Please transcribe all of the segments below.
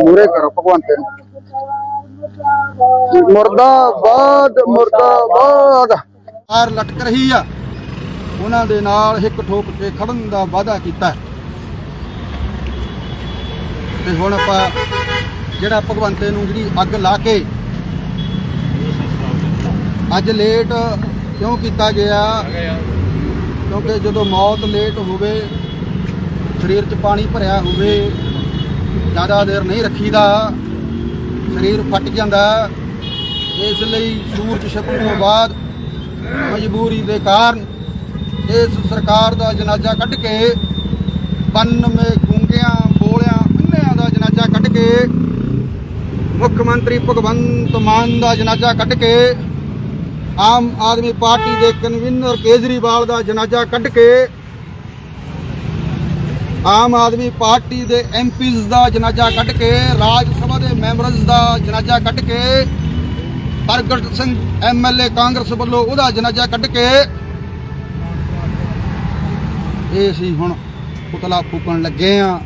ਮੂਰੇ ਕਰੋ, ਭਗਵੰਤ ਮੁਰਦਾਬਾਦ ਮੁਰਦਾਬਾਦ। ਆਰ ਲਟਕ ਰਹੀ ਆ। ਉਹਨਾਂ ਦੇ ਨਾਲ ਹਿੱਕ ਠੋਕ ਕੇ ਖੜਨ ਦਾ ਵਾਅਦਾ ਕੀਤਾ। ਤੇ ਹੁਣ ਆਪਾਂ ਜਿਹੜਾ ਭਗਵੰਤੇ ਨੂੰ ਜਿਹੜੀ ਅੱਗ ਲਾ ਕੇ ਅੱਜ ਲੇਟ ਕਿਉਂ ਕੀਤਾ ਗਿਆ? ਕਿਉਂਕਿ ਜਦੋਂ ਮੌਤ ਲੇਟ ਹੋਵੇ ਸਰੀਰ 'ਚ ਪਾਣੀ ਭਰਿਆ ਹੋਵੇ, ਜ਼ਿਆਦਾ ਦੇਰ ਨਹੀਂ ਰੱਖੀਦਾ, ਸਰੀਰ ਫਟ ਜਾਂਦਾ। ਇਸ ਲਈ ਸੂਰਜ ਛਪਣ ਤੋਂ ਬਾਅਦ ਮਜਬੂਰੀ ਦੇ ਕਾਰਨ ਇਸ ਸਰਕਾਰ ਦਾ ਜਨਾਜ਼ਾ ਕੱਢ ਕੇ 92 ਗੂੰਗਿਆਂ, ਬੋਲਿਆਂ, ਅੰਨਿਆਂ ਦਾ ਜਨਾਜ਼ਾ ਕੱਢ ਕੇ, ਮੁੱਖ ਮੰਤਰੀ ਭਗਵੰਤ ਮਾਨ ਦਾ ਜਨਾਜ਼ਾ ਕੱਢ ਕੇ, ਆਮ ਆਦਮੀ ਪਾਰਟੀ ਦੇ ਕਨਵੀਨਰ ਕੇਜਰੀਵਾਲ ਦਾ ਜਨਾਜ਼ਾ ਕੱਢ ਕੇ ਆਮ ਆਦਮੀ ਪਾਰਟੀ ਦੇ ਐਮਪੀਜ਼ ਦਾ ਜਨਾਜ਼ਾ ਕੱਢ ਕੇ ਰਾਜ ਸਭਾ ਦੇ ਮੈਂਬਰਸ ਦਾ ਜਨਾਜ਼ਾ ਕੱਢ ਕੇ ਪ੍ਰਗਟ ਸਿੰਘ ਐਮਐਲਏ ਕਾਂਗਰਸ ਵੱਲੋਂ ਉਹਦਾ ਜਨਾਜ਼ਾ ਕੱਢ ਕੇ ਇਹ ਸੀ ਹੁਣ ਪੁਤਲਾ ਫੂਕਣ ਲੱਗੇ ਆ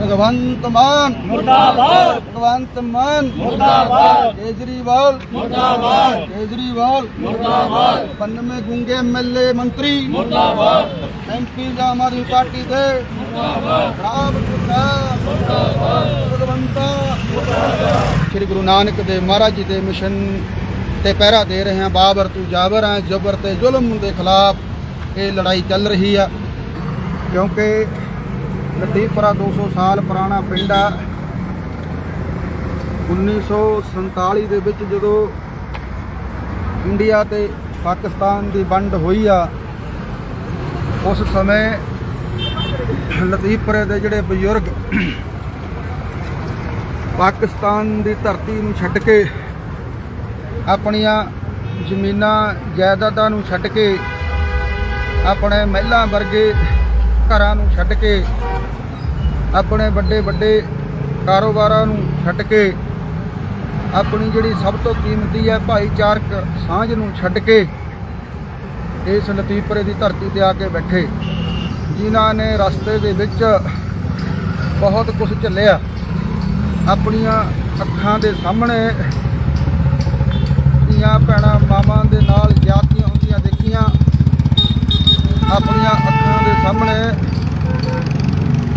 ਭਗਵੰਤ ਮਾਨ ਮੁਰਦਾਬਾਦ। ਭਗਵੰਤ ਮਾਨ ਮੁਰਦਾਬਾਦ। ਕੇਜਰੀਵਾਲ ਮੁਰਦਾਬਾਦ। ਕੇਜਰੀਵਾਲ ਮੁਰਦਾਬਾਦ। 92 ਗੁੰਗੇ ਐਮਐਲਏ ਮੰਤਰੀ ਮੁਰਦਾਬਾਦ। ਐਮਪੀ ਆਮ ਆਦਮੀ ਪਾਰਟੀ ਦੇ ਸ੍ਰੀ ਗੁਰੂ ਨਾਨਕ ਦੇਵ ਮਹਾਰਾਜ ਜੀ ਦੇ ਮਿਸ਼ਨ ਤੇ ਪਹਿਰਾ ਦੇ ਰਹੇ ਹਾਂ। ਬਾਬਰ ਤੂੰ ਜਾਬਰ ਹੈ, ਜਬਰ ਤੇ ਜ਼ੁਲਮ ਦੇ ਖਿਲਾਫ ਇਹ ਲੜਾਈ ਚੱਲ ਰਹੀ ਆ। ਕਿਉਂਕਿ ਲਤੀਫਪੁਰਾ 200 ਸਾਲ ਪੁਰਾਣਾ ਪਿੰਡ ਆ। 1947 ਦੇ ਵਿੱਚ ਜਦੋਂ ਇੰਡੀਆ ਤੇ ਪਾਕਿਸਤਾਨ ਦੀ ਵੰਡ ਹੋਈ ਆ, ਉਸ ਸਮੇਂ ਲਤੀਫਪੁਰੇ ਦੇ ਜਿਹੜੇ ਬਜ਼ੁਰਗ ਪਾਕਿਸਤਾਨ ਦੀ ਧਰਤੀ ਨੂੰ ਛੱਡ ਕੇ ਆਪਣੀਆਂ ਜ਼ਮੀਨਾਂ, ਜਾਇਦਾਦਾਂ ਨੂੰ ਛੱਡ ਕੇ ਆਪਣੇ ਮਹਿਲਾਂ ਵਰਗੇ ਘਰਾਂ ਨੂੰ ਛੱਡ ਕੇ ਆਪਣੇ ਵੱਡੇ ਵੱਡੇ ਕਾਰੋਬਾਰਾਂ ਨੂੰ ਛੱਡ ਕੇ ਆਪਣੀ ਜਿਹੜੀ ਸਭ ਤੋਂ ਕੀਮਤੀ ਹੈ ਭਾਈਚਾਰਕ ਸਾਂਝ ਨੂੰ ਛੱਡ ਕੇ ਇਸ ਲਤੀਫਪੁਰੇ ਦੀ ਧਰਤੀ ਤੇ ਆ ਕੇ ਬੈਠੇ। ਜਿਨ੍ਹਾਂ ਨੇ ਰਸਤੇ ਦੇ ਵਿੱਚ ਬਹੁਤ ਕੁਝ ਝੱਲਿਆ। ਆਪਣੀਆਂ ਅੱਖਾਂ ਦੇ ਸਾਹਮਣੇ ਧੀਆਂ ਭੈਣਾਂ ਮਾਵਾਂ ਦੇ ਨਾਲ ਜਾਤੀਆਂ ਹੁੰਦੀਆਂ ਦੇਖੀਆਂ। ਆਪਣੀਆਂ ਅੱਖਾਂ ਦੇ ਸਾਹਮਣੇ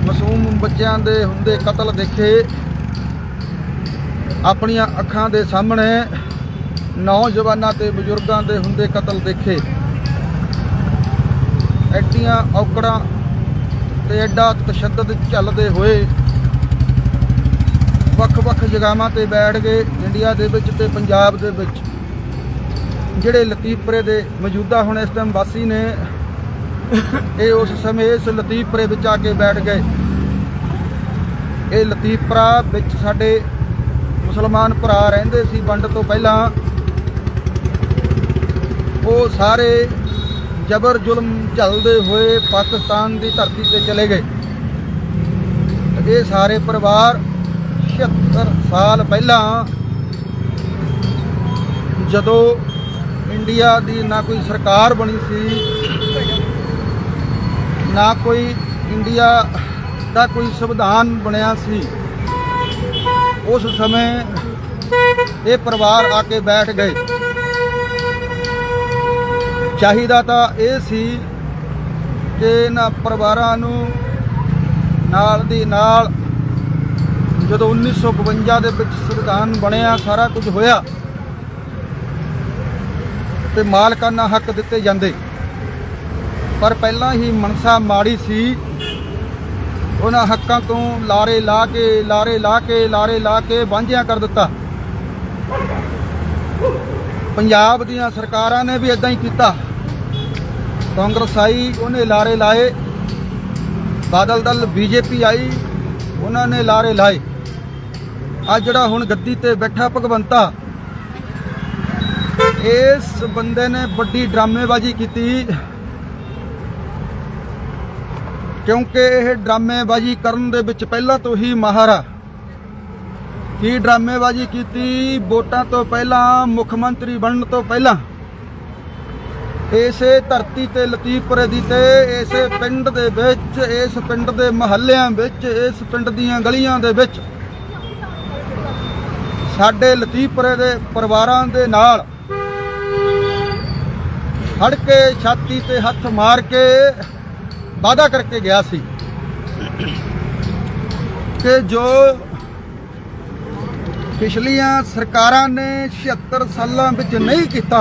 ਮਾਸੂਮ ਬੱਚਿਆਂ ਦੇ ਹੁੰਦੇ ਕਤਲ ਦੇਖੇ। ਆਪਣੀਆਂ ਅੱਖਾਂ ਦੇ ਸਾਹਮਣੇ ਨੌਜਵਾਨਾਂ ਤੇ ਬਜ਼ੁਰਗਾਂ ਦੇ ਹੁੰਦੇ ਕਤਲ ਦੇਖੇ। ਐਡੀਆਂ ਔਕੜਾਂ ਤੇ ਐਡਾ ਤਸ਼ੱਦਦ ਚੱਲਦੇ ਹੋਏ ਵੱਖ-ਵੱਖ ਜਗ੍ਹਾਵਾਂ ਤੇ ਬੈਠ ਗਏ ਇੰਡੀਆ ਦੇ ਵਿੱਚ ਤੇ ਪੰਜਾਬ ਦੇ ਵਿੱਚ। ਜਿਹੜੇ ਲਤੀਫਪੁਰੇ ਦੇ ਮੌਜੂਦਾ ਹੁਣ ਇਸ ਟਾਈਮ ਵਾਸੀ ਨੇ, ਇਹ ਉਸ ਸਮੇਂ ਇਸ ਲਤੀਫਪੁਰੇ ਵਿੱਚ ਆ ਕੇ ਬੈਠ ਗਏ। ਇਹ ਲਤੀਫਪੁਰਾ ਵਿੱਚ ਸਾਡੇ ਮੁਸਲਮਾਨ ਭਰਾ ਰਹਿੰਦੇ ਸੀ, ਵੰਡ ਤੋਂ ਪਹਿਲਾਂ ਉਹ ਸਾਰੇ ਜ਼ਬਰ ਜ਼ੁਲਮ ਝੱਲਦੇ ਹੋਏ ਪਾਕਿਸਤਾਨ ਦੀ ਧਰਤੀ ਤੇ ਚਲੇ ਗਏ। ਇਹ ਸਾਰੇ ਪਰਿਵਾਰ 76 ਸਾਲ ਪਹਿਲਾਂ ਜਦੋਂ ਇੰਡੀਆ ਦੀ ਨਾ ਕੋਈ ਸਰਕਾਰ ਬਣੀ ਸੀ, ਨਾ ਕੋਈ ਇੰਡੀਆ ਦਾ ਕੋਈ ਸੰਵਿਧਾਨ ਬਣਿਆ ਸੀ, ਉਸ ਸਮੇਂ ਇਹ ਪਰਿਵਾਰ ਆ ਕੇ ਬੈਠ ਗਏ। ਚਾਹੀਦਾ ਤਾਂ ਇਹ ਸੀ ਕਿ ਇਹਨਾਂ ਪਰਿਵਾਰਾਂ ਨੂੰ ਨਾਲ ਦੀ ਨਾਲ ਜਦੋਂ 1952 ਦੇ ਵਿੱਚ ਸੰਵਿਧਾਨ ਬਣਿਆ, ਸਾਰਾ ਕੁਝ ਹੋਇਆ ਤੇ ਮਾਲਕਾਨਾ ਹੱਕ ਦਿੱਤੇ ਜਾਂਦੇ। ਪਰ ਪਹਿਲਾਂ ਹੀ ਮਨਸਾ ਮਾੜੀ ਸੀ। ਉਹਨਾਂ ਹੱਕਾਂ ਤੋਂ ਲਾਰੇ ਲਾ ਕੇ, ਲਾਰੇ ਲਾ ਕੇ, ਲਾਰੇ ਲਾ ਕੇ ਵਾਂਝਿਆਂ ਕਰ ਦਿੱਤਾ। ਪੰਜਾਬ ਦੀਆਂ ਸਰਕਾਰਾਂ ਨੇ ਵੀ ਇਦਾਂ ਹੀ ਕੀਤਾ। ਕਾਂਗਰਸ ਆਈ, ਉਹਨੇ ਲਾਰੇ ਲਾਏ। ਬਾਦਲ ਦਲ, ਬੀਜੇਪੀ ਆਈ, ਉਹਨਾਂ ਨੇ ਲਾਰੇ ਲਾਏ। ਆ ਜਿਹੜਾ ਹੁਣ ਗੱਦੀ ਤੇ ਬੈਠਾ ਭਗਵੰਤਾ, ਇਸ ਬੰਦੇ ਨੇ ਵੱਡੀ ਡਰਾਮੇਬਾਜ਼ੀ ਕੀਤੀ। ਕਿਉਂਕਿ ਇਹ ਡਰਾਮੇਬਾਜ਼ੀ ਕਰਨ ਦੇ ਵਿੱਚ ਪਹਿਲਾਂ ਤੋਂ ਹੀ ਮਾਹਰ ਆ। ਕੀ ਡਰਾਮੇਬਾਜ਼ੀ ਕੀਤੀ? ਵੋਟਾਂ ਤੋਂ ਪਹਿਲਾਂ, ਮੁੱਖ ਮੰਤਰੀ ਬਣਨ ਤੋਂ ਪਹਿਲਾਂ। ਇਸੇ ਧਰਤੀ ਤੇ ਲਤੀਫਪੁਰੇ ਦੀ ਤੇ, ਇਸੇ ਪਿੰਡ ਦੇ ਵਿੱਚ, ਇਸ ਪਿੰਡ ਦੇ ਮਹੱਲਿਆਂ ਵਿੱਚ, ਇਸ ਪਿੰਡ ਦੀਆਂ ਗਲੀਆਂ ਦੇ ਵਿੱਚ ਸਾਡੇ ਲਤੀਫਪੁਰੇ ਦੇ ਪਰਿਵਾਰਾਂ ਦੇ ਨਾਲ ਫੜ ਕੇ ਛਾਤੀ ਤੇ ਹੱਥ ਮਾਰ ਕੇ ਵਾਅਦਾ ਕਰਕੇ ਗਿਆ ਸੀ ਕਿ ਜੋ ਪਿਛਲੀਆਂ ਸਰਕਾਰਾਂ ਨੇ 76 ਸਾਲਾਂ ਵਿੱਚ ਨਹੀਂ ਕੀਤਾ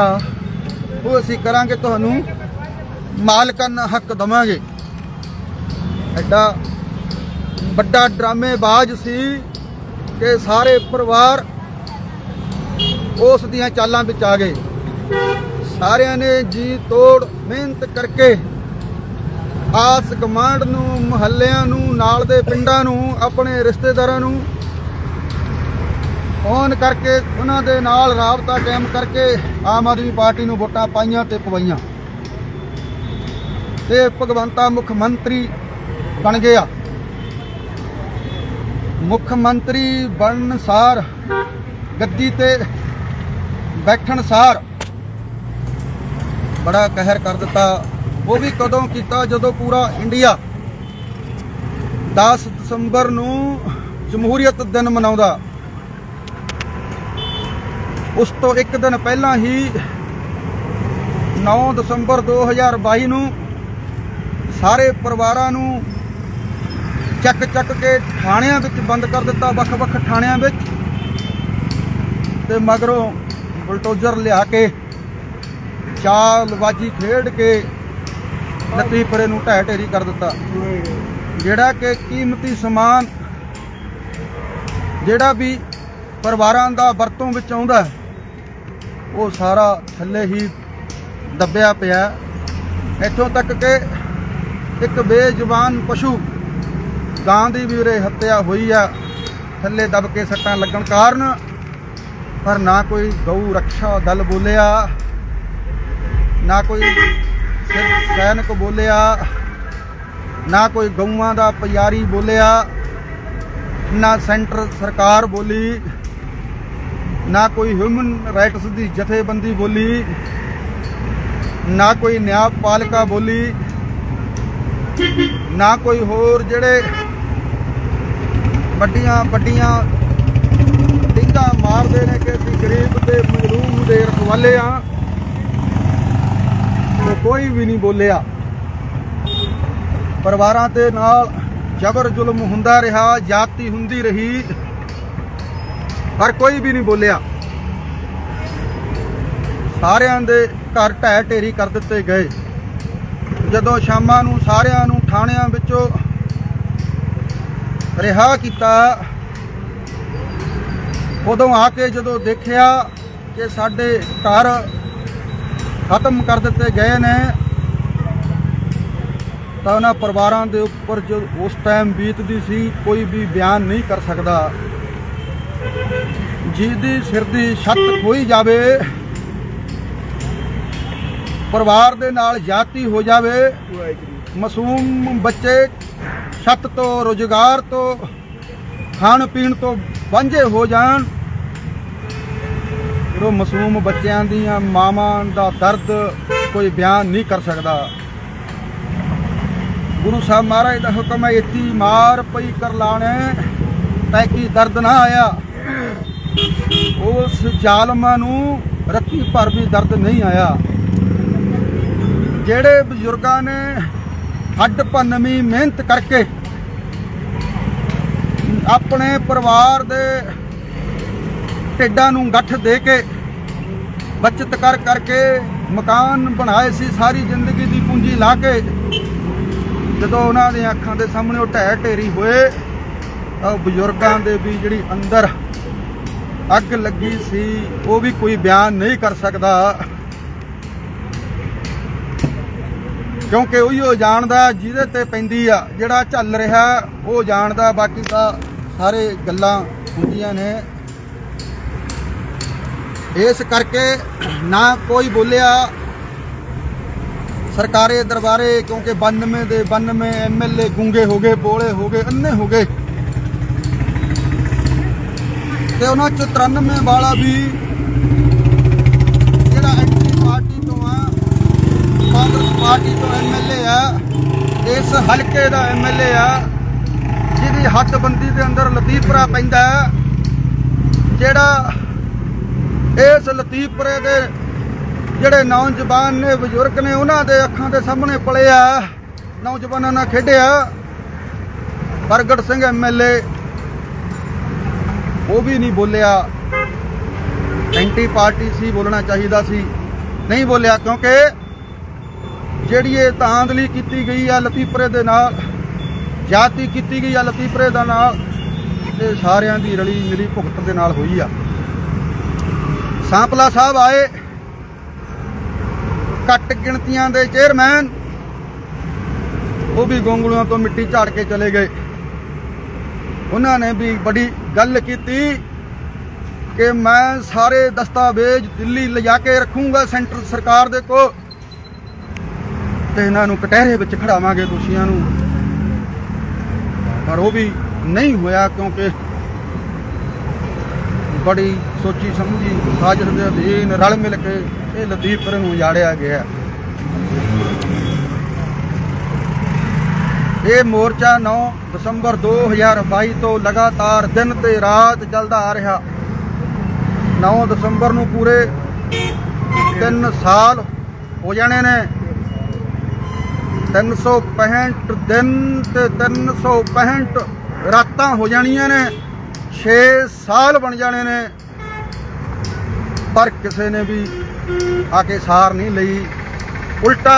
ਉਹ ਅਸੀਂ ਕਰਾਂਗੇ ਤੁਹਾਨੂੰ ਮਾਲਕਾਨਾ ਹੱਕ ਦਵਾਂਗੇ। ਐਡਾ ਵੱਡਾ ਡਰਾਮੇਬਾਜ਼ ਸੀ ਕਿ ਸਾਰੇ ਪਰਿਵਾਰ ਉਸ ਦੀਆਂ ਚਾਲਾਂ ਵਿੱਚ ਆ ਗਏ। ਸਾਰਿਆਂ ਨੇ ਜੀ ਤੋੜ, ਮਿਹਨਤ ਕਰਕੇ ਆਸ ਕਮਾਂਡ ਨੂੰ, ਮੁਹੱਲਿਆਂ ਨੂੰ, ਨਾਲ ਦੇ ਪਿੰਡਾਂ ਨੂੰ, ਆਪਣੇ ਰਿਸ਼ਤੇਦਾਰਾਂ ਨੂੰ ਫੋਨ ਕਰਕੇ ਉਹਨਾਂ ਦੇ ਨਾਲ ਰਾਬਤਾ ਕਾਇਮ ਕਰਕੇ ਆਮ ਆਦਮੀ ਪਾਰਟੀ ਨੂੰ ਵੋਟਾਂ ਪਾਈਆਂ ਤੇ ਪਵਾਈਆਂ। ਤੇ ਭਗਵੰਤਾ ਮੁੱਖ ਮੰਤਰੀ ਬਣ ਗਿਆ। ਮੁੱਖ ਮੰਤਰੀ ਬਣਨ ਸਾਰ, ਗੱਦੀ ਤੇ ਬੈਠਣ ਸਾਰ ਬੜਾ ਕਹਿਰ ਕਰ ਦਿੱਤਾ। ਉਹ ਵੀ ਕਦੋਂ ਕੀਤਾ? ਜਦੋਂ ਪੂਰਾ ਇੰਡੀਆ 10 ਦਸੰਬਰ ਨੂੰ ਜਮਹੂਰੀਅਤ ਦਿਨ ਮਨਾਉਂਦਾ। ਉਸ ਤੋਂ ਇੱਕ ਦਿਨ ਪਹਿਲਾਂ ਹੀ 9 ਦਸੰਬਰ 2022 ਨੂੰ ਸਾਰੇ ਪਰਿਵਾਰਾਂ ਨੂੰ ਚੱਕ ਚੱਕ ਕੇ ਥਾਣਿਆਂ ਵਿੱਚ ਬੰਦ ਕਰ ਦਿੱਤਾ ਵੱਖ-ਵੱਖ ਥਾਣਿਆਂ ਵਿੱਚ। ਤੇ ਮਗਰੋਂ ਬਲਟੋਜ਼ਰ ਲਿਆ ਕੇ, ਚਾਲਬਾਜੀ ਖੇਡ ਕੇ ਲਤੀਫਰੇ ਨੂੰ ਢਹਿ ਢੇਰੀ ਕਰ ਦਿੱਤਾ। ਜਿਹੜਾ ਕਿ ਕੀਮਤੀ ਸਮਾਨ ਜਿਹੜਾ ਵੀ ਪਰਿਵਾਰਾਂ ਦਾ ਵਰਤੋਂ ਵਿੱਚ ਆਉਂਦਾ ਉਹ ਸਾਰਾ ਥੱਲੇ ਹੀ ਦੱਬਿਆ ਪਿਆ। ਇੱਥੋਂ ਤੱਕ ਕਿ ਇੱਕ ਬੇਜ਼ੁਬਾਨ ਪਸ਼ੂ ਗਾਂ ਦੀ ਵੀ ਉਰੇ ਹੱਤਿਆ ਹੋਈ ਆ। ਥੱਲੇ ਦਬ ਕੇ ਸੱਟਾਂ ਲੱਗਣ ਕਾਰਨ ਪਰ ਨਾ ਕੋਈ ਗਊ ਰੱਖਿਆ, ਦਲ ਬੋਲਿਆ, ਨਾ ਕੋਈ ਸੈਨਿਕ ਬੋਲਿਆ, ਨਾ ਕੋਈ ਗਊਆਂ ਦਾ ਪਿਆਰੀ ਬੋਲਿਆ, ਨਾ ਸੈਂਟਰ ਸਰਕਾਰ ਬੋਲੀ। ਨਾ ਕੋਈ ਹਿਊਮਨ ਰਾਈਟਸ ਦੀ ਜਥੇਬੰਦੀ ਬੋਲੀ, ਨਾ ਕੋਈ ਨਿਆਂਪਾਲਿਕਾ ਬੋਲੀ, ਨਾ ਕੋਈ ਹੋਰ ਜਿਹੜੇ ਵੱਡੀਆਂ ਵੱਡੀਆਂ ਡਿੰਗਾ ਮਾਰਦੇ ਨੇ ਕਿ ਅਸੀਂ ਗਰੀਬ ਤੇ ਮਜ਼ਲੂਮ ਦੇ ਰਖਵਾਲੇ ਆ, ਉਹ ਕੋਈ ਵੀ ਨਹੀਂ ਬੋਲਿਆ। ਪਰਿਵਾਰਾਂ ਦੇ ਨਾਲ ਜ਼ਬਰ ਜ਼ੁਲਮ ਹੁੰਦਾ ਰਿਹਾ, ਜਾਤੀ ਹੁੰਦੀ ਰਹੀ। ਪਰ ਕੋਈ ਵੀ ਨਹੀਂ ਬੋਲਿਆ। ਸਾਰਿਆਂ ਦੇ ਘਰ ਢਹਿ ਢੇਰੀ ਕਰ ਦਿੱਤੇ ਗਏ। ਜਦੋਂ ਸ਼ਾਮਾਂ ਨੂੰ ਸਾਰਿਆਂ ਨੂੰ ਥਾਣਿਆਂ ਵਿੱਚੋਂ ਰਿਹਾ ਕੀਤਾ, ਉਦੋਂ ਆ ਕੇ ਜਦੋਂ ਦੇਖਿਆ ਕਿ ਸਾਡੇ ਘਰ ਖਤਮ ਕਰ ਦਿੱਤੇ ਗਏ ਨੇ, ਤਾਂ ਉਹਨਾਂ ਪਰਿਵਾਰਾਂ ਦੇ ਉੱਪਰ ਜੋ ਉਸ ਟਾਈਮ ਬੀਤਦੀ ਸੀ, ਕੋਈ ਵੀ ਬਿਆਨ ਨਹੀਂ ਕਰ ਸਕਦਾ। ਜਿਹਦੀ ਸਿਰ ਦੀ ਛੱਤ ਖੋਈ ਜਾਵੇ, ਪਰਿਵਾਰ ਦੇ ਨਾਲ ਜਾਤੀ ਹੋ ਜਾਵੇ, ਮਾਸੂਮ ਬੱਚੇ ਛੱਤ ਤੋਂ, ਰੋਜ਼ਗਾਰ ਤੋਂ ਖਾਣ ਪੀਣ ਤੋਂ ਵਾਂਝੇ ਹੋ ਜਾਣ, ਫਿਰ ਉਹ ਮਾਸੂਮ ਬੱਚਿਆਂ ਦੀਆਂ ਮਾਵਾਂ ਦਾ ਦਰਦ ਕੋਈ ਬਿਆਨ ਨਹੀਂ ਕਰ ਸਕਦਾ। ਗੁਰੂ ਸਾਹਿਬ ਮਹਾਰਾਜ ਦਾ ਹੁਕਮ ਹੈ, ਇਤੀ ਮਾਰ ਪਈ ਕਰ ਲਾਣੇ ਤੈ ਕੀ ਦਰਦ ਨਾ ਆਇਆ? ਉਸ ਜ਼ਾਲਮਾਂ ਨੂੰ ਰੱਤੀ ਭਰ ਵੀ ਦਰਦ ਨਹੀਂ ਆਇਆ। ਜਿਹੜੇ ਬਜ਼ੁਰਗਾਂ ਨੇ ਹੱਡ ਭੰਨਵੀਂ ਮਿਹਨਤ ਕਰਕੇ ਆਪਣੇ ਪਰਿਵਾਰ ਦੇ ਢਿੱਡਾਂ ਨੂੰ ਗੱਠ ਦੇ ਕੇ ਬਚਤ ਕਰ ਕਰਕੇ ਮਕਾਨ ਬਣਾਏ ਸੀ, ਸਾਰੀ ਜ਼ਿੰਦਗੀ ਦੀ ਪੂੰਜੀ ਲਾ ਕੇ ਜਦੋਂ ਉਹਨਾਂ ਦੀਆਂ ਅੱਖਾਂ ਦੇ ਸਾਹਮਣੇ ਉਹ ਢਹਿ ਢੇਰੀ ਹੋਏ ਬਜ਼ੁਰਗਾਂ ਦੇ ਵੀ ਜਿਹੜੀ ਅੰਦਰ ਅੱਗ ਲੱਗੀ ਸੀ, ਉਹ ਵੀ ਕੋਈ ਬਿਆਨ ਨਹੀਂ ਕਰ ਸਕਦਾ। ਕਿਉਂਕਿ ਉਹੀ ਉਹ ਜਾਣਦਾ ਜਿਹਦੇ ਤੇ ਪੈਂਦੀ ਆ, ਜਿਹੜਾ ਚੱਲ ਰਿਹਾ, ਉਹ ਜਾਣਦਾ, ਬਾਕੀ ਤਾਂ ਸਾਰੇ ਗੱਲਾਂ ਹੁੰਦੀਆਂ ਨੇ। ਇਸ ਕਰਕੇ ਨਾ ਕੋਈ ਬੋਲਿਆ ਸਰਕਾਰੀ ਦਰਬਾਰੇ, ਕਿਉਂਕਿ 92 ਦੇ 92 ਐਮਐਲਏ ਗੁੰਗੇ ਹੋ ਗਏ, ਬੋਲੇ ਹੋ ਗਏ, ਅੰਨੇ ਹੋ ਗਏ। ਤੇ ਉਹਨਾਂ 'ਚੋਂ 93 ਵਾਲਾ ਵੀ ਜਿਹੜਾ ਐਂਟੀ ਪਾਰਟੀ ਤੋਂ ਆ, ਕਾਂਗਰਸ ਪਾਰਟੀ ਤੋਂ ਐਮਐਲਏ ਆ, ਇਸ ਹਲਕੇ ਦਾ ਐਮਐਲਏ ਆ, ਜਿਹਦੀ ਹੱਦਬੰਦੀ ਦੇ ਅੰਦਰ ਲਤੀਫਪੁਰਾ ਪੈਂਦਾ ਜਿਹੜਾ ਇਸ ਲਤੀਫਪੁਰੇ ਦੇ ਜਿਹੜੇ ਨੌਜਵਾਨ ਨੇ, ਬਜ਼ੁਰਗ ਨੇ, ਉਹਨਾਂ ਦੇ ਅੱਖਾਂ ਦੇ ਸਾਹਮਣੇ ਪਲੇ ਆ, ਨੌਜਵਾਨਾਂ ਨਾਲ ਖੇਡਿਆ। ਪ੍ਰਗਟ ਸਿੰਘ ਐਮਐਲਏ ਉਹ ਵੀ ਨਹੀਂ ਬੋਲਿਆ। ਐਂਟੀ ਪਾਰਟੀ ਸੀ, ਬੋਲਣਾ ਚਾਹੀਦਾ ਸੀ। ਨਹੀਂ ਬੋਲਿਆ ਕਿਉਂਕਿ ਜਿਹੜੀ ਇਹ ਤਾਂਦਲੀ ਕੀਤੀ ਗਈ ਆ ਲਤੀਫਪੁਰੇ ਦੇ ਨਾਲ, ਜਾਤੀ ਕੀਤੀ ਗਈ ਆ ਲਤੀਫਪੁਰੇ ਦਾ ਨਾਲ, ਇਹ ਸਾਰਿਆਂ ਦੀ ਰਲੀ ਮਿਲੀ ਭੁਗਤ ਦੇ ਨਾਲ ਹੋਈ ਆ। ਸਾਂਪਲਾ ਸਾਹਿਬ ਆਏ। ਘੱਟ ਗਿਣਤੀਆਂ ਦੇ ਚੇਅਰਮੈਨ ਉਹ ਵੀ ਗੋਂਗਲੂਆਂ ਤੋਂ ਮਿੱਟੀ ਝਾੜ ਕੇ ਚਲੇ ਗਏ। ਉਹਨਾਂ ਨੇ ਵੀ ਬੜੀ ਗੱਲ ਕੀਤੀ ਕਿ ਮੈਂ ਸਾਰੇ ਦਸਤਾਵੇਜ਼ ਦਿੱਲੀ ਲਿਜਾ ਕੇ ਰੱਖੂੰਗਾ ਸੈਂਟਰ ਸਰਕਾਰ ਦੇ ਕੋਲ ਤੇ ਇਹਨਾਂ ਨੂੰ ਕਟਹਿਰੇ ਵਿੱਚ ਖੜਾਵਾਂਗੇ ਦੋਸ਼ੀਆਂ ਨੂੰ। ਪਰ ਉਹ ਵੀ ਨਹੀਂ ਹੋਇਆ ਕਿਉਂਕਿ ਬੜੀ ਸੋਚੀ ਸਮਝੀ ਸਾਜ਼ਿਸ਼ ਦੇ ਅਧੀਨ ਰਲ ਮਿਲ ਕੇ ਇਹ ਲਤੀਫਪੁਰ ਨੂੰ ਉਜਾੜਿਆ ਗਿਆ। ਇਹ ਮੋਰਚਾ 9 ਦਸੰਬਰ 2022 ਤੋਂ ਲਗਾਤਾਰ ਦਿਨ ਤੇ ਰਾਤ ਚੱਲਦਾ ਆ ਰਿਹਾ। 9 ਦਸੰਬਰ ਨੂੰ ਪੂਰੇ 3 ਸਾਲ ਹੋ ਜਾਣੇ ਨੇ। 365 ਦਿਨ ਤੇ 365 ਰਾਤਾਂ ਹੋ ਜਾਣੀਆਂ ਨੇ। 6 ਸਾਲ ਬਣ ਜਾਣੇ ਨੇ। ਪਰ ਕਿਸੇ ਨੇ ਵੀ ਆ ਕੇ ਸਾਰ ਨਹੀਂ ਲਈ। ਉਲਟਾ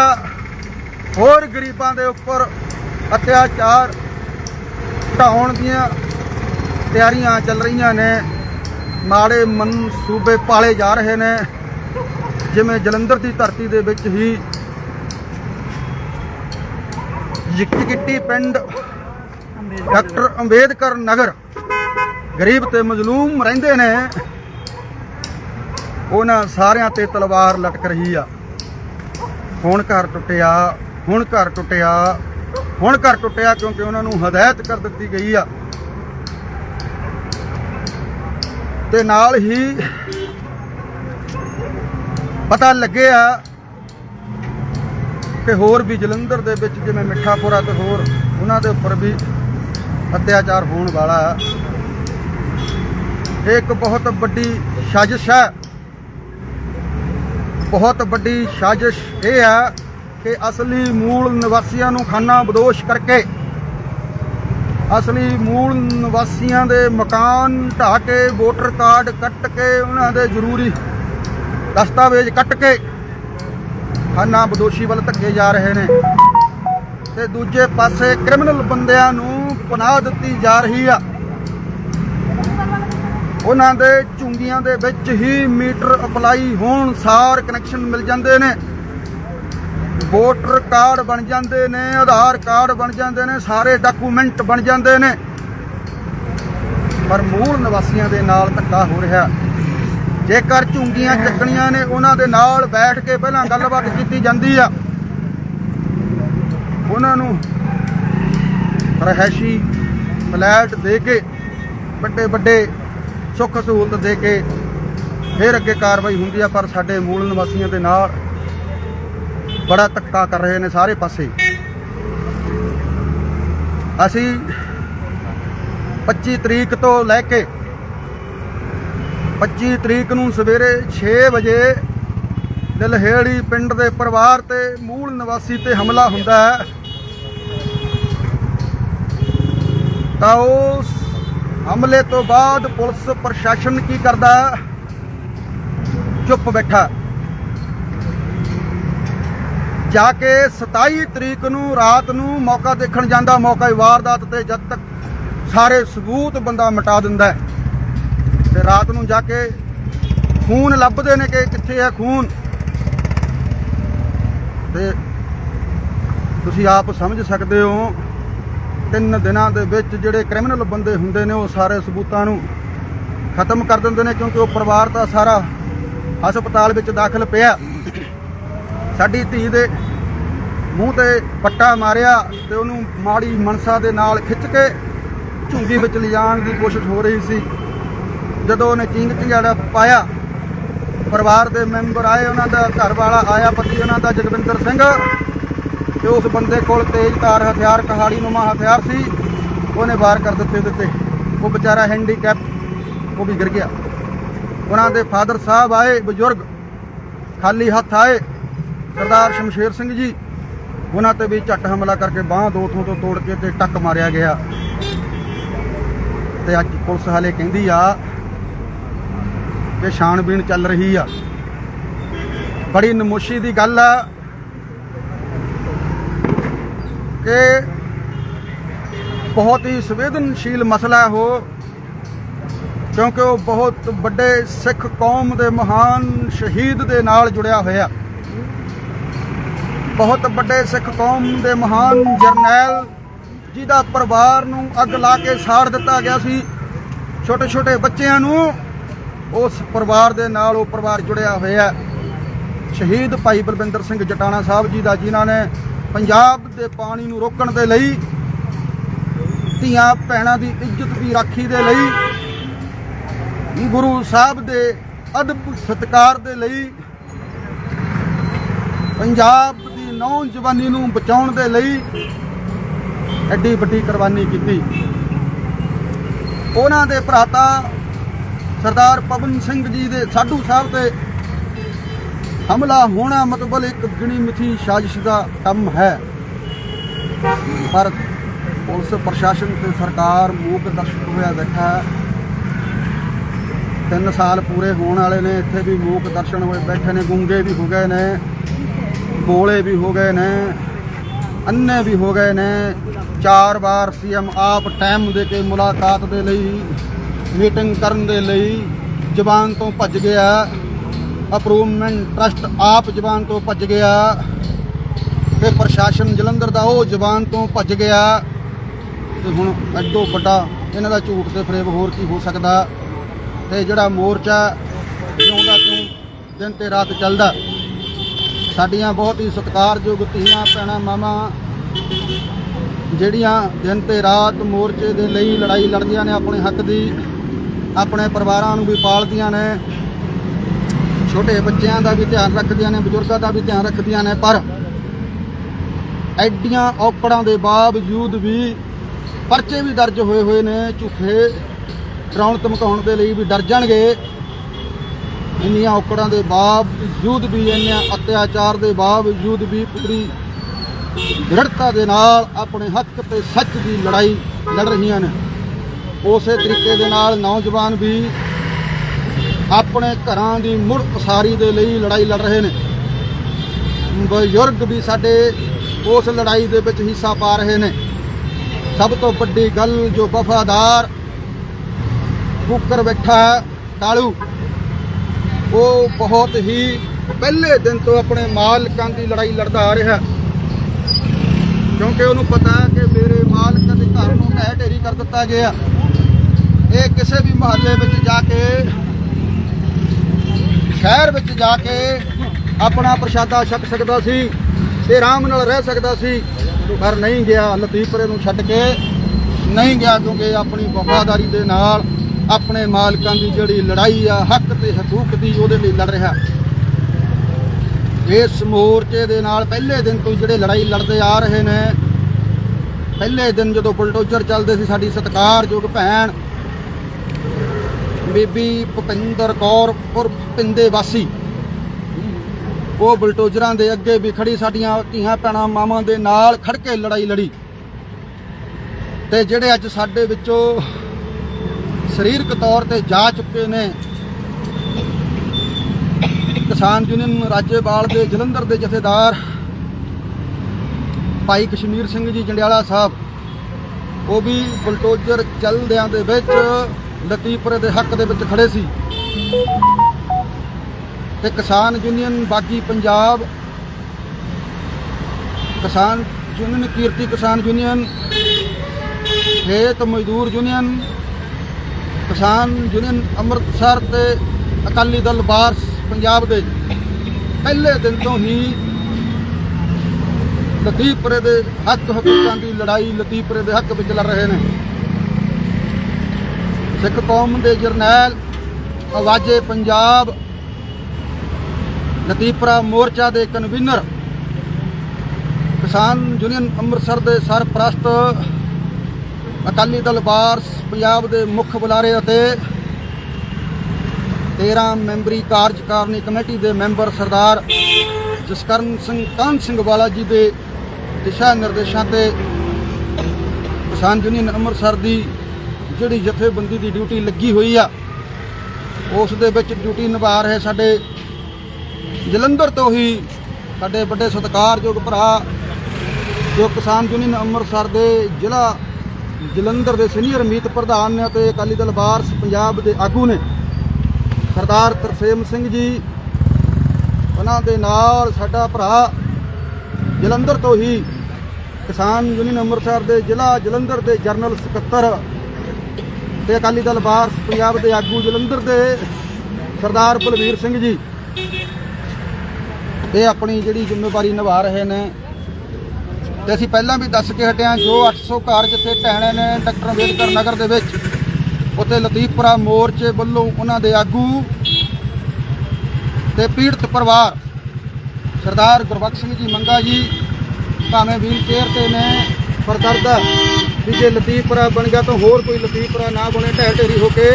ਹੋਰ ਗਰੀਬਾਂ ਦੇ ਉੱਪਰ ਅਤਿਆਚਾਰ ਢਾਉਣ ਦੀਆਂ ਤਿਆਰੀਆਂ ਚੱਲ ਰਹੀਆਂ ਨੇ। ਮਾੜੇ ਮਨਸੂਬੇ ਪਾਲੇ ਜਾ ਰਹੇ ਨੇ। ਜਿਵੇਂ ਜਲੰਧਰ ਦੀ ਧਰਤੀ ਦੇ ਵਿੱਚ ਹੀ ਜਿੱਕੀ ਪਿੰਡ ਡਾਕਟਰ ਅੰਬੇਦਕਰ ਨਗਰ ਗਰੀਬ ਤੇ ਮਜ਼ਲੂਮ ਰਹਿੰਦੇ ਨੇ। ਉਹਨਾਂ ਸਾਰਿਆਂ ਤੇ ਤਲਵਾਰ ਲਟਕ ਰਹੀ ਆ। ਹੁਣ ਘਰ ਟੁੱਟਿਆ, ਹੁਣ ਘਰ ਟੁੱਟਿਆ। ਹੁਣ ਘਰ ਟੁੱਟਿਆ ਕਿਉਂਕਿ ਉਹਨਾਂ ਨੂੰ ਹਦਾਇਤ ਕਰ ਦਿੱਤੀ ਗਈ ਆ। ਤੇ ਨਾਲ ਹੀ ਪਤਾ ਲੱਗਿਆ ਕਿ ਹੋਰ ਵੀ ਜਲੰਧਰ ਦੇ ਵਿੱਚ ਜਿਵੇਂ ਮਿੱਠਾਪੁਰਾ ਤੇ ਹੋਰ ਉਹਨਾਂ ਦੇ ਉੱਪਰ ਵੀ ਅਤਿਆਚਾਰ ਹੋਣ ਵਾਲਾ ਹੈ ਇਹ ਇੱਕ ਬਹੁਤ ਵੱਡੀ ਸਾਜ਼ਿਸ਼ ਹੈ ਬਹੁਤ ਵੱਡੀ ਸਾਜ਼ਿਸ਼ ਇਹ ਹੈ ਕਿ ਅਸਲੀ ਮੂਲ ਨਿਵਾਸੀਆਂ ਨੂੰ ਖਾਨਾ ਬਦੋਸ਼ ਕਰਕੇ ਅਸਲੀ ਮੂਲ ਨਿਵਾਸੀਆਂ ਦੇ ਮਕਾਨ ਢਾਹ ਕੇ ਵੋਟਰ ਕਾਰਡ ਕੱਟ ਕੇ ਉਹਨਾਂ ਦੇ ਜ਼ਰੂਰੀ ਦਸਤਾਵੇਜ਼ ਕੱਟ ਕੇ ਖਾਨਾ ਬਦੋਸ਼ੀ ਵੱਲ ਧੱਕੇ ਜਾ ਰਹੇ ਨੇ। ਤੇ ਦੂਜੇ ਪਾਸੇ ਕ੍ਰਿਮੀਨਲ ਬੰਦਿਆਂ ਨੂੰ ਪਨਾਹ ਦਿੱਤੀ ਜਾ ਰਹੀ ਆ। ਉਹਨਾਂ ਦੇ ਝੁੰਗੀਆਂ ਦੇ ਵਿੱਚ ਹੀ ਮੀਟਰ ਅਪਲਾਈ ਹੋਣ ਸਾਰ ਕਨੈਕਸ਼ਨ ਮਿਲ ਜਾਂਦੇ ਨੇ। ਵੋਟਰ ਕਾਰਡ ਬਣ ਜਾਂਦੇ ਨੇ, ਆਧਾਰ ਕਾਰਡ ਬਣ ਜਾਂਦੇ ਨੇ, ਸਾਰੇ ਡਾਕੂਮੈਂਟ ਬਣ ਜਾਂਦੇ ਨੇ। ਪਰ ਮੂਲ ਨਿਵਾਸੀਆਂ ਦੇ ਨਾਲ ਧੱਕਾ ਹੋ ਰਿਹਾ। ਜੇਕਰ ਝੁੰਗੀਆਂ ਚੱਕਣੀਆਂ ਨੇ, ਉਹਨਾਂ ਦੇ ਨਾਲ ਬੈਠ ਕੇ ਪਹਿਲਾਂ ਗੱਲਬਾਤ ਕੀਤੀ ਜਾਂਦੀ ਆ। ਉਹਨਾਂ ਨੂੰ ਰਹਿਸ਼ੀ ਫਲੈਟ ਦੇ ਕੇ ਵੱਡੇ ਵੱਡੇ ਸੁੱਖ ਸਹੂਲਤ ਦੇ ਕੇ ਫਿਰ ਅੱਗੇ ਕਾਰਵਾਈ ਹੁੰਦੀ ਆ, ਪਰ ਸਾਡੇ ਮੂਲ ਨਿਵਾਸੀਆਂ ਦੇ ਨਾਲ ਬੜਾ ਧੱਕਾ ਕਰ ਰਹੇ ਨੇ ਸਾਰੇ ਪਾਸੇ। ਅਸੀਂ 25 ਤਰੀਕ ਤੋਂ ਲੈ ਕੇ 25 ਤਰੀਕ ਨੂੰ ਸਵੇਰੇ 6 ਵਜੇ ਦਿਲਹੇੜੀ ਪਿੰਡ ਦੇ ਪਰਿਵਾਰ ਤੇ ਮੂਲ ਨਿਵਾਸੀ ਤੇ ਹਮਲਾ ਹੁੰਦਾ ਹੈ। ਤਾਂ ਉਸ ਹਮਲੇ ਤੋਂ ਬਾਅਦ ਪੁਲਿਸ ਪ੍ਰਸ਼ਾਸਨ ਕੀ ਕਰਦਾ ਚੁੱਪ ਬੈਠਾ। ਜਾ ਕੇ 27 ਤਰੀਕ ਨੂੰ ਰਾਤ ਨੂੰ ਮੌਕਾ ਦੇਖਣ ਜਾਂਦਾ, ਮੌਕਾ ਹੀ ਵਾਰਦਾਤ ਤੇ ਜਦ ਤੱਕ ਸਾਰੇ ਸਬੂਤ ਬੰਦਾ ਮਿਟਾ ਦਿੰਦਾ ਹੈ। ਤੇ ਰਾਤ ਨੂੰ ਜਾ ਕੇ ਖੂਨ ਲੱਭਦੇ ਨੇ ਕਿ ਕਿੱਥੇ ਹੈ ਖੂਨ? ਤੇ ਤੁਸੀਂ ਆਪ ਸਮਝ ਸਕਦੇ ਹੋ, ਤਿੰਨ ਦਿਨਾਂ ਦੇ ਵਿੱਚ ਜਿਹੜੇ ਕ੍ਰਿਮੀਨਲ ਬੰਦੇ ਹੁੰਦੇ ਨੇ ਉਹ ਸਾਰੇ ਸਬੂਤਾਂ ਨੂੰ ਖਤਮ ਕਰ ਦਿੰਦੇ ਨੇ ਕਿਉਂਕਿ ਉਹ ਪਰਿਵਾਰ ਤਾਂ ਸਾਰਾ ਹਸਪਤਾਲ ਵਿੱਚ ਦਾਖਲ ਪਿਆ। ਸਾਡੀ ਧੀ ਦੇ ਮੂੰਹ ਤੇ ਪੱਟਾ ਮਾਰਿਆ ਤੇ ਉਹਨੂੰ ਮਾੜੀ ਮਨਸਾ ਦੇ ਨਾਲ ਖਿੱਚ ਕੇ ਝੁੰਗੀ ਵਿੱਚ ਲਿਜਾਣ ਦੀ ਕੋਸ਼ਿਸ਼ ਹੋ ਰਹੀ ਸੀ। ਜਦੋਂ ਉਹਨੇ ਚਿੰਗ ਚਿੰਗਾੜਾ ਪਾਇਆ, ਪਰਿਵਾਰ ਦੇ ਮੈਂਬਰ ਆਏ, ਉਹਨਾਂ ਦਾ ਘਰ ਵਾਲਾ ਆਇਆ, ਪਤੀ ਉਹਨਾਂ ਦਾ ਜਗਵਿੰਦਰ ਸਿੰਘ। ਤੇ ਉਸ ਬੰਦੇ ਕੋਲ ਤੇਜ਼ ਤਾਰ ਹਥਿਆਰ ਕਹਾੜੀ ਨੁਮਾ ਹਥਿਆਰ ਸੀ। ਉਹਨੇ ਵਾਰ ਕਰ ਦਿੱਤੇ ਉਹਦੇ ਤੇ। ਉਹ ਵਿਚਾਰਾ ਹੈਂਡੀਕੈਪ ਉਹ ਵੀ ਗਿਰ ਗਿਆ। ਉਹਨਾਂ ਦੇ ਫਾਦਰ ਸਾਹਿਬ ਆਏ, ਬਜ਼ੁਰਗ, ਖਾਲੀ ਹੱਥ ਆਏ। ਸਰਦਾਰ ਸ਼ਮਸ਼ੇਰ ਸਿੰਘ ਜੀ ਉਹਨਾਂ ਤੇ ਵੀ ਝੱਟ ਹਮਲਾ ਕਰਕੇ ਬਾਹ ਦੋ ਥੋਂ ਤੋਂ ਤੋੜ ਕੇ ਤੇ ਟੱਕ ਮਾਰਿਆ ਗਿਆ। ਤੇ ਅੱਜ ਪੁਲਿਸ ਹਾਲੇ ਕਹਿੰਦੀ ਆ ਕਿ ਛਾਣਬੀਣ ਚੱਲ ਰਹੀ ਆ। ਬੜੀ ਨਮੋਸ਼ੀ ਦੀ ਗੱਲ ਆ ਕਿ ਬਹੁਤ ਹੀ ਸੰਵੇਦਨਸ਼ੀਲ ਮਸਲਾ ਹੈ ਉਹ, ਕਿਉਂਕਿ ਉਹ ਬਹੁਤ ਵੱਡੇ ਸਿੱਖ ਕੌਮ ਦੇ ਮਹਾਨ ਸ਼ਹੀਦ ਦੇ ਨਾਲ ਜੁੜਿਆ ਹੋਇਆ। ਬਹੁਤ ਵੱਡੇ ਸਿੱਖ ਕੌਮ ਦੇ ਮਹਾਨ ਜਰਨੈਲ ਜਿਹਦਾ ਪਰਿਵਾਰ ਨੂੰ ਅੱਗ ਲਾ ਕੇ ਸਾੜ ਦਿੱਤਾ ਗਿਆ ਸੀ। ਛੋਟੇ ਛੋਟੇ ਬੱਚਿਆਂ ਨੂੰ ਉਸ ਪਰਿਵਾਰ ਦੇ ਨਾਲ ਉਹ ਪਰਿਵਾਰ ਜੁੜਿਆ ਹੋਇਆ ਸ਼ਹੀਦ ਭਾਈ ਬਲਵਿੰਦਰ ਸਿੰਘ ਜਟਾਣਾ ਸਾਹਿਬ ਜੀ ਦਾ, ਜਿਨ੍ਹਾਂ ਨੇ ਪੰਜਾਬ ਦੇ ਪਾਣੀ ਨੂੰ ਰੋਕਣ ਦੇ ਲਈ, ਧੀਆਂ ਭੈਣਾਂ ਦੀ ਇੱਜ਼ਤ ਦੀ ਰਾਖੀ ਦੇ ਲਈ, ਗੁਰੂ ਸਾਹਿਬ ਦੇ ਅਦਬ ਸਤਕਾਰ ਦੇ ਲਈ, ਪੰਜਾਬ ਨੌਜਵਾਨੀ ਨੂੰ ਬਚਾਉਣ ਦੇ ਲਈ ਐਡੀ ਵੱਡੀ ਕੁਰਬਾਨੀ ਕੀਤੀ। ਉਹਨਾਂ ਦੇ ਭਰਾਤਾ ਸਰਦਾਰ ਪਵਨ ਸਿੰਘ ਜੀ ਦੇ ਸਾਧੂ ਸਾਹਿਬ ਤੇ ਹਮਲਾ ਹੋਣਾ ਮਤਲਬ ਇੱਕ ਗਿਣੀ ਮਿਥੀ ਸਾਜ਼ਿਸ਼ ਦਾ ਕੰਮ ਹੈ। ਪਰ ਪੁਲਿਸ ਪ੍ਰਸ਼ਾਸਨ ਤੇ ਸਰਕਾਰ ਮੂਕ ਦਰਸ਼ਕ ਹੋਇਆ ਬੈਠਾ ਤਿੰਨ ਸਾਲ ਪੂਰੇ ਹੋਣ ਵਾਲੇ ਨੇ, ਇੱਥੇ ਵੀ ਮੂਕ ਦਰਸ਼ਨ ਹੋਏ ਬੈਠੇ ਨੇ, ਗੁੰਗੇ ਵੀ ਹੋ ਗਏ ਨੇ। ਬੋਲੇ ਵੀ ਹੋ ਗਏ ਨੇ, ਅੰਨੇ ਵੀ ਹੋ ਗਏ ਨੇ। ਚਾਰ ਵਾਰ ਸੀਐਮ ਆਪ ਟਾਈਮ ਦੇ ਕੇ ਮੁਲਾਕਾਤ ਦੇ ਲਈ ਮੀਟਿੰਗ ਕਰਨ ਦੇ ਲਈ ਜ਼ਬਾਨ ਤੋਂ ਭੱਜ ਗਿਆ। ਅਪਰੂਵਮੈਂਟ ਟਰਸਟ ਆਪ ਜ਼ਬਾਨ ਤੋਂ ਭੱਜ ਗਿਆ। ਤੇ ਪ੍ਰਸ਼ਾਸਨ ਜਲੰਧਰ ਦਾ ਉਹ ਜ਼ਬਾਨ ਤੋਂ ਭੱਜ ਗਿਆ। ਤੇ ਹੁਣ ਐਡੋ ਵੱਡਾ ਇਹਨਾਂ ਦਾ ਝੂਠ ਤੇ ਫਰੇਬ ਹੋਰ ਕੀ ਹੋ ਸਕਦਾ? ਤੇ ਜਿਹੜਾ ਮੋਰਚਾ ਜਿਉਂਦਾ ਕਿਉਂ? ਦਿਨ ਤੇ ਰਾਤ ਚੱਲਦਾ। ਸਾਡੀਆਂ ਬਹੁਤ ਹੀ ਸਤਿਕਾਰਯੋਗ ਧੀਆਂ, ਭੈਣਾਂ, ਮਾਵਾਂ, ਜਿਹੜੀਆਂ ਦਿਨ ਤੇ ਰਾਤ ਮੋਰਚੇ ਦੇ ਲਈ ਲੜਾਈ ਲੜਦੀਆਂ ਨੇ, ਆਪਣੇ ਹੱਕ ਦੀ, ਆਪਣੇ ਪਰਿਵਾਰਾਂ ਨੂੰ ਵੀ ਪਾਲਦੀਆਂ ਨੇ। ਛੋਟੇ ਬੱਚਿਆਂ ਦਾ ਵੀ ਧਿਆਨ ਰੱਖਦੀਆਂ ਨੇ, ਬਜ਼ੁਰਗਾਂ ਦਾ ਵੀ ਧਿਆਨ ਰੱਖਦੀਆਂ ਨੇ, ਪਰ ਐਡੀਆਂ ਔਕੜਾਂ ਦੇ ਬਾਵਜੂਦ ਵੀ ਪਰਚੇ ਵੀ ਦਰਜ ਹੋਏ ਹੋਏ ਨੇ, ਝੂਠੇ ਡਰਾਉਣ ਧਮਕਾਉਣ ਦੇ ਲਈ ਵੀ ਡਰ ਜਾਣਗੇ। ਇੰਨੀਆਂ ਔਕੜਾਂ ਦੇ ਬਾਵਜੂਦ ਵੀ ਇੰਨੀਆਂ ਅਤਿਆਚਾਰ ਦੇ ਬਾਵਜੂਦ ਵੀ ਪੂਰੀ ਦ੍ਰਿੜਤਾ ਦੇ ਨਾਲ ਆਪਣੇ ਹੱਕ ਤੇ ਸੱਚ ਦੀ ਲੜਾਈ ਲੜ ਰਹੀਆਂ ਨੇ। ਉਸੇ ਤਰੀਕੇ ਦੇ ਨਾਲ ਨੌਜਵਾਨ ਵੀ ਆਪਣੇ ਘਰਾਂ ਦੀ ਮੁੜ ਉਸਾਰੀ ਦੇ ਲਈ ਲੜਾਈ ਲੜ ਰਹੇ ਨੇ। ਬਜ਼ੁਰਗ ਵੀ ਸਾਡੇ ਉਸ ਲੜਾਈ ਦੇ ਵਿੱਚ ਹਿੱਸਾ ਪਾ ਰਹੇ ਨੇ। ਸਭ ਤੋਂ ਵੱਡੀ ਗੱਲ ਜੋ ਵਫਾਦਾਰ ਕੁੱਕਰ ਬੈਠਾ ਹੈ ਕਾਲੂ ਉਹ ਬਹੁਤ ਹੀ ਪਹਿਲੇ ਦਿਨ ਤੋਂ ਆਪਣੇ ਮਾਲਕਾਂ ਦੀ ਲੜਾਈ ਲੜਦਾ ਆ ਰਿਹਾ। ਕਿਉਂਕਿ ਉਹਨੂੰ ਪਤਾ ਹੈ ਕਿ ਮੇਰੇ ਮਾਲਕਾਂ ਦੇ ਘਰ ਨੂੰ ਢਹਿ ਢੇਰੀ ਕਰ ਦਿੱਤਾ ਗਿਆ। ਇਹ ਕਿਸੇ ਵੀ ਮਹੱਲੇ ਵਿੱਚ ਜਾ ਕੇ, ਸ਼ਹਿਰ ਵਿੱਚ ਜਾ ਕੇ ਆਪਣਾ ਪ੍ਰਸ਼ਾਦਾ ਛਕ ਸਕਦਾ ਸੀ ਤੇ ਆਰਾਮ ਨਾਲ ਰਹਿ ਸਕਦਾ ਸੀ, ਪਰ ਨਹੀਂ ਗਿਆ। ਲਤੀਫਰੇ ਨੂੰ ਛੱਡ ਕੇ ਨਹੀਂ ਗਿਆ ਕਿਉਂਕਿ ਆਪਣੀ ਵਫਾਦਾਰੀ ਦੇ ਨਾਲ ਆਪਣੇ ਮਾਲਕਾਂ ਦੀ ਜਿਹੜੀ ਲੜਾਈ ਆ, ਹੱਕ ਤੇ ਹਕੂਕ ਦੀ ਉਹਦੇ ਲਈ ਲੜ ਰਿਹਾ। ਇਸ ਮੋਰਚੇ ਦੇ ਨਾਲ ਪਹਿਲੇ ਦਿਨ ਤੋਂ ਜਿਹੜੇ ਲੜਾਈ ਲੜਦੇ ਆ ਰਹੇ ਨੇ, ਪਹਿਲੇ ਦਿਨ ਜਦੋਂ ਬੁਲਡੋਜ਼ਰ ਚੱਲਦੇ ਸੀ ਸਾਡੀ ਸਤਿਕਾਰਯੋਗ ਭੈਣ, ਬੀਬੀ ਭੁਪਿੰਦਰ ਕੌਰ ਔਰ ਪਿੰਦੇ ਵਾਸੀ, ਉਹ ਬੁਲਡੋਜ਼ਰਾਂ ਦੇ ਅੱਗੇ ਵੀ ਖੜੀ ਸਾਡੀਆਂ ਧੀਆਂ ਭੈਣਾਂ ਮਾਵਾਂ ਦੇ ਨਾਲ ਖੜ ਕੇ ਲੜਾਈ ਲੜੀ। ਤੇ ਜਿਹੜੇ ਅੱਜ ਸਾਡੇ ਵਿੱਚੋਂ ਸਰੀਰਕ ਤੌਰ ਤੇ ਜਾ ਚੁੱਕੇ ਨੇ। ਕਿਸਾਨ ਯੂਨੀਅਨ ਰਾਜੇਵਾਲ ਦੇ ਜਲੰਧਰ ਦੇ ਜਥੇਦਾਰ ਭਾਈ ਕਸ਼ਮੀਰ ਸਿੰਘ ਜੀ ਜੰਡਿਆਲਾ ਸਾਹਿਬ, ਉਹ ਵੀ ਬਲਟੋਜਰ ਚੱਲਦਿਆਂ ਦੇ ਵਿੱਚ ਲਤੀਪੁਰੇ ਦੇ ਹੱਕ ਦੇ ਵਿੱਚ ਖੜੇ ਸੀ। ਤੇ ਕਿਸਾਨ ਯੂਨੀਅਨ ਬਾਗੀ ਪੰਜਾਬ, ਕਿਸਾਨ ਯੂਨੀਅਨ ਕੀਰਤੀ ਕਿਸਾਨ ਯੂਨੀਅਨ, ਖੇਤ ਮਜ਼ਦੂਰ ਯੂਨੀਅਨ ਕਿਸਾਨ ਯੂਨੀਅਨ ਅੰਮ੍ਰਿਤਸਰ ਤੇ ਅਕਾਲੀ ਦਲ ਬਾਰਸ ਪੰਜਾਬ ਦੇ ਪਹਿਲੇ ਦਿਨ ਤੋਂ ਹੀ ਲਤੀਫਪੁਰੇ ਦੇ ਹੱਕ ਹਕੂਕਾਂ ਦੀ ਲੜਾਈ ਲਤੀਫਪੁਰੇ ਦੇ ਹੱਕ ਵਿੱਚ ਲੜ ਰਹੇ ਨੇ। ਸਿੱਖ ਕੌਮ ਦੇ ਜਰਨੈਲ ਆਵਾਜ਼ੇ ਪੰਜਾਬ ਲਤੀਫਪੁਰਾ ਮੋਰਚਾ ਦੇ ਕਨਵੀਨਰ ਕਿਸਾਨ ਯੂਨੀਅਨ ਅੰਮ੍ਰਿਤਸਰ ਦੇ ਸਰਪ੍ਰਸਤ ਅਕਾਲੀ ਦਲ ਬਾਰ ਪੰਜਾਬ ਦੇ ਮੁੱਖ ਬੁਲਾਰੇ ਅਤੇ 13 ਮੈਂਬਰੀ ਕਾਰਜਕਾਰਨੀ ਕਮੇਟੀ ਦੇ ਮੈਂਬਰ ਸਰਦਾਰ ਜਸਕਰਨ ਸਿੰਘ ਕਾਨ ਸਿੰਘ ਵਾਲਾ ਜੀ ਦੇ ਦਿਸ਼ਾ ਨਿਰਦੇਸ਼ਾਂ ਤੇ ਕਿਸਾਨ ਯੂਨੀਅਨ ਅੰਮ੍ਰਿਤਸਰ ਦੀ ਜਿਹੜੀ ਜਥੇਬੰਦੀ ਦੀ ਡਿਊਟੀ ਲੱਗੀ ਹੋਈ ਆ, ਉਸ ਦੇ ਵਿੱਚ ਡਿਊਟੀ ਨਿਭਾ ਰਹੇ ਸਾਡੇ ਜਲੰਧਰ ਤੋਂ ਹੀ ਸਾਡੇ ਵੱਡੇ ਸਤਿਕਾਰਯੋਗ ਭਰਾ ਜੋ ਕਿਸਾਨ ਯੂਨੀਅਨ ਅੰਮ੍ਰਿਤਸਰ ਦੇ ਜ਼ਿਲ੍ਹਾ ਜਲੰਧਰ ਦੇ ਸੀਨੀਅਰ ਮੀਤ ਪ੍ਰਧਾਨ ਨੇ ਅਤੇ ਅਕਾਲੀ ਦਲ ਬਾਰਸ ਪੰਜਾਬ ਦੇ ਆਗੂ ਨੇ ਸਰਦਾਰ ਤਰਸੇਮ ਸਿੰਘ ਜੀ, ਉਹਨਾਂ ਦੇ ਨਾਲ ਸਾਡਾ ਭਰਾ ਜਲੰਧਰ ਤੋਂ ਹੀ ਕਿਸਾਨ ਯੂਨੀਅਨ ਅੰਮ੍ਰਿਤਸਰ ਦੇ ਜ਼ਿਲ੍ਹਾ ਜਲੰਧਰ ਦੇ ਜਨਰਲ ਸਕੱਤਰ ਤੇ ਅਕਾਲੀ ਦਲ ਬਾਰਸ ਪੰਜਾਬ ਦੇ ਆਗੂ ਜਲੰਧਰ ਦੇ ਸਰਦਾਰ ਬਲਵੀਰ ਸਿੰਘ ਜੀ। ਇਹ ਆਪਣੀ ਜਿਹੜੀ ਜ਼ਿੰਮੇਵਾਰੀ ਨਿਭਾ ਰਹੇ ਨੇ ਤੇ ਅਸੀਂ ਪਹਿਲਾਂ ਵੀ ਦੱਸ ਕੇ ਹਟਿਆ, ਜੋ 800 ਘਰ ਜਿੱਥੇ ਟਹਿਣੇ ਨੇ ਡਾਕਟਰ ਅੰਬੇਦਕਰ ਨਗਰ ਦੇ ਵਿੱਚ, ਉੱਥੇ ਲਤੀਫਪੁਰਾ ਮੋਰਚੇ ਵੱਲੋਂ ਉਹਨਾਂ ਦੇ ਆਗੂ ਤੇ ਪੀੜਤ ਪਰਿਵਾਰ, ਸਰਦਾਰ ਗੁਰਬਖਸ਼ ਸਿੰਘ ਜੀ ਮੰਗਾ ਜੀ, ਭਾਵੇਂ ਵੀਲ ਚੇਅਰ ਤੇ ਨੇ, ਪਰ ਦਰਦ ਵੀ ਜੇ ਲਤੀਫਪੁਰਾ ਬਣ ਗਿਆ ਤਾਂ ਹੋਰ ਕੋਈ ਲਤੀਫਪੁਰਾ ਨਾ ਬਣੇ ਢਹਿ ਢੇਰੀ ਹੋ ਕੇ।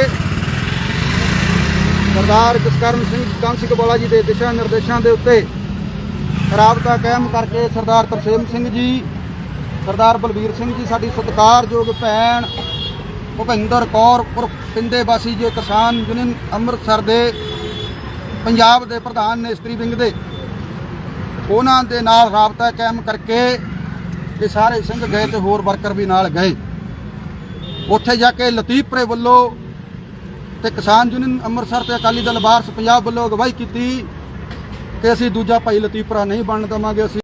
ਸਰਦਾਰ ਜਸਕਰਨ ਸਿੰਘ ਕਾਂਸਿਕ ਵਾਲਾ ਜੀ ਦੇ ਦਿਸ਼ਾ ਨਿਰਦੇਸ਼ਾਂ ਦੇ ਉੱਤੇ ਰਾਬਤਾ ਕਾਇਮ ਕਰਕੇ ਸਰਦਾਰ ਤਰਸੇਮ ਸਿੰਘ ਜੀ, ਸਰਦਾਰ ਬਲਬੀਰ ਸਿੰਘ ਜੀ ਸਾਡੀ ਸਤਿਕਾਰਯੋਗ ਭੈਣ ਭੁਪਿੰਦਰ ਕੌਰ ਉਰਫ ਪਿੰਦੇ ਵਾਸੀ ਜੋ ਕਿਸਾਨ ਯੂਨੀਅਨ ਅੰਮ੍ਰਿਤਸਰ ਦੇ ਪੰਜਾਬ ਦੇ ਪ੍ਰਧਾਨ ਨੇ ਇਸਤਰੀ ਵਿੰਗ ਦੇ। ਉਹਨਾਂ ਦੇ ਨਾਲ ਰਾਬਤਾ ਕਾਇਮ ਕਰਕੇ ਇਹ ਸਾਰੇ ਸਿੰਘ ਗਏ ਤੇ ਹੋਰ ਵਰਕਰ ਵੀ ਨਾਲ ਗਏ। ਉੱਥੇ ਜਾ ਕੇ ਲਤੀਫਪੁਰੇ ਵੱਲੋਂ ਤੇ ਕਿਸਾਨ ਯੂਨੀਅਨ ਅੰਮ੍ਰਿਤਸਰ ਤੇ ਅਕਾਲੀ ਦਲ ਵਾਰਸ ਪੰਜਾਬ ਵੱਲੋਂ ਅਗਵਾਈ ਕੀਤੀ। ਕਿ ਅਸੀਂ ਦੂਜਾ ਭਾਈ ਲਤੀਫਪੁਰਾ ਨਹੀਂ ਬਣਨ ਦੇਵਾਂਗੇ ਅਸੀਂ